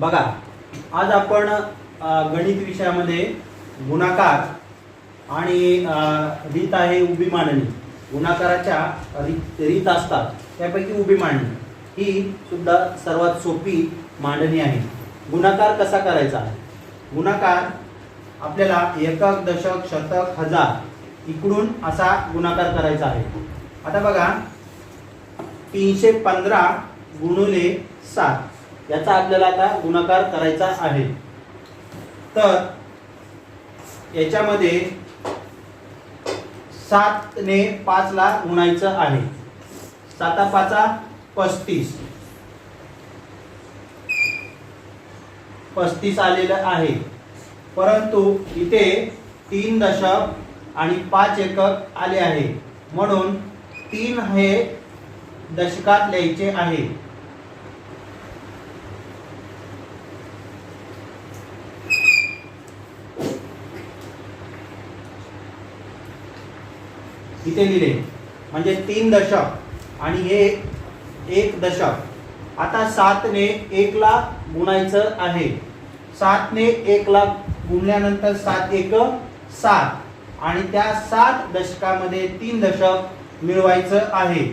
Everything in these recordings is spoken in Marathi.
बघा आज आपण गणित विषयामध्ये गुणाकार आणि रीत आहे उभी मांडणी. गुणाकाराच्या रीत रीत असतात त्यापैकी उभी मांडणी. ही सुद्धा सर्वात सोपी मांडणी आहे. गुणाकार कसा करायचा? गुणाकार आपल्याला एकक दशक शतक हजार इकडून असा गुणाकार करायचा आहे. आता बघा तीनशे पंधरा गुणुले सात. याचा आपल्याला आता गुणाकार करायचा आहे. तर याच्यामध्ये सातने पाचला गुणायचं आहे. साता पाचा पस्तीस. पस्तीस आलेलं आहे. परंतु इथे तीन दशक आणि पाच एकक आले आहे. म्हणून तीन हे दशकात लिहायचे आहे. इथे लिहिले. म्हणजे तीन दशक. आणि हे एक दशक. आता सातने एकला गुणायचं आहे. सातने एकला गुणल्यानंतर सात एक सात. आणि त्या सात दशकामध्ये तीन दशक मिळवायचं आहे.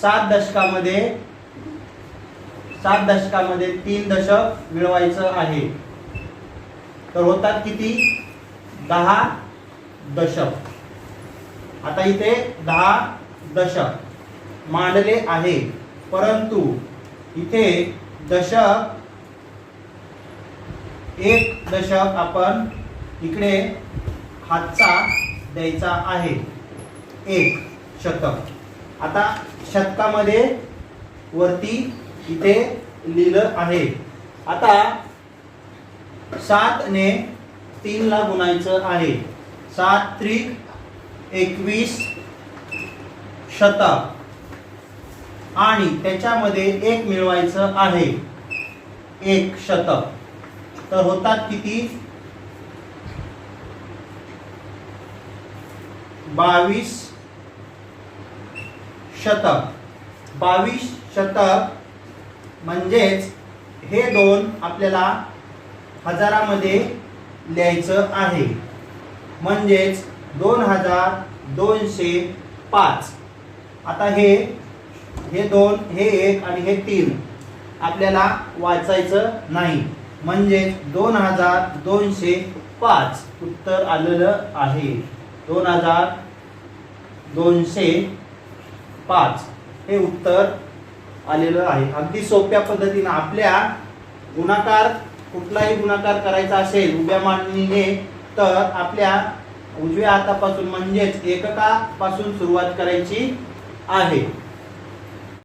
सात दशकामध्ये सात दशकामध्ये तीन दशक मिळवायचं आहे. तर होतात किती? दहा दशक. आता इथे दहा दशक मांडले आहे. परंतु इथे दशक एक दशक आपण इकडे हातचा द्यायचा आहे. एक शतक. आता शतकामध्ये वरती इथे लिहिलं आहे. आता सातने तीनला गुणायचं आहे. सात त्रिक एकवीस शतक. आणि त्याच्यामध्ये एक मिळवायचं आहे. एक शतक. तर होतात किती? बावीस शतक. बावीस शतक म्हणजेच हे दोन आपल्याला हजारामध्ये लिहायचं आहे. म्हणजेच दोन हजार दोनशे पाच. आता हे हे दोन हे एक आणि हे तीन आपल्याला वाचायचं नाही. म्हणजेच दोन हजार दोनशे पाच उत्तर आलेलं आहे. दोन हजार दोनशे पाच हे उत्तर आलेलं आहे. अगदी सोप्या पद्धतीनं आपल्या गुणाकार कुठलाही गुणाकार करायचा असेल उभ्या मांडणीने तर आपल्या उजव्या हातापासून म्हणजेच एककापासून सुरुवात करायची आहे.